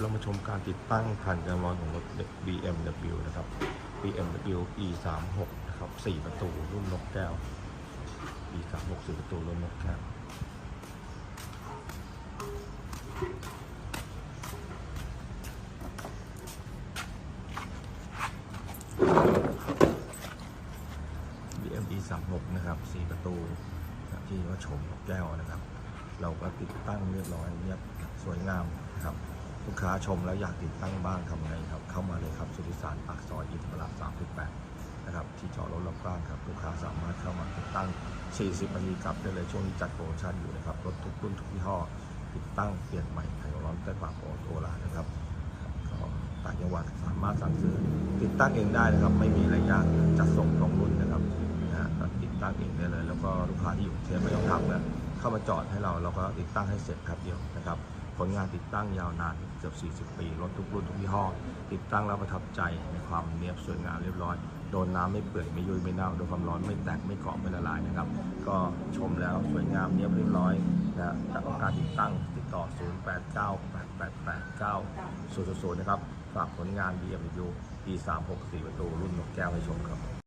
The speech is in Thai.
เรามาชมการติดตั้งผ่านการวางของรถ BMW นะครับ BMW E36 นะครับ 4 ประตูรุ่นนกแก้ว E36 4 ประตูรุ่นนกแก้ว BM E36 นะครับ4ประตูที่ว่าชมนกแก้วนะครับ เราก็ติดตั้งเรียบร้อยเรียบสวยงามนะครับ ลูกค้าชมแล้วอยากติดตั้งบ้านทำไงครับ เข้ามาเลยครับ สุทธิสารปากซอยอินทร38นะครับที่จอดรถรับกว้างครับ ลูกค้าสามารถเข้ามาติดตั้ง 40นาทีกลับได้เลยช่วงนี้จัดโปรโมชั่นอยู่นะครับรถทุกรุ่นทุกยี่ห้อติดตั้งเปลี่ยนใหม่ไขร้อนใต้ปากโอโตลานะครับก็ต่างจังหวัดสามารถสั่งซื้อติดตั้งเองได้นะครับ ไม่มีอะไรยากจัดส่งตรงรุ่นนะครับนะฮะติดตั้งเองได้เลย แล้วก็ลูกค้าที่อยู่กรุงเทพไม่ต้องทำแล้วเข้ามาจอดให้เราเราก็ติดตั้งให้เสร็จครับเดียวนะครับ ผลงานติดตั้งยาวนานเกือบ 40 ปี รถทุกรุ่นทุกยี่ห้อ ติดตั้งแล้วประทับใจในความเนียบสวยงามเรียบร้อย โดนน้ำไม่เปื่อยไม่ยุ่ยไม่เน่า โดนความร้อนไม่แตกไม่เกาะไม่ละลายนะครับ ก็ชมแล้วสวยงามเนียบเรียบร้อยนะแต่ต้องการติดตั้งติดต่อ 0898889000 นะครับ ฝากผลงาน BMW E364 ประตูรุ่นนกแก้วให้ชมครับ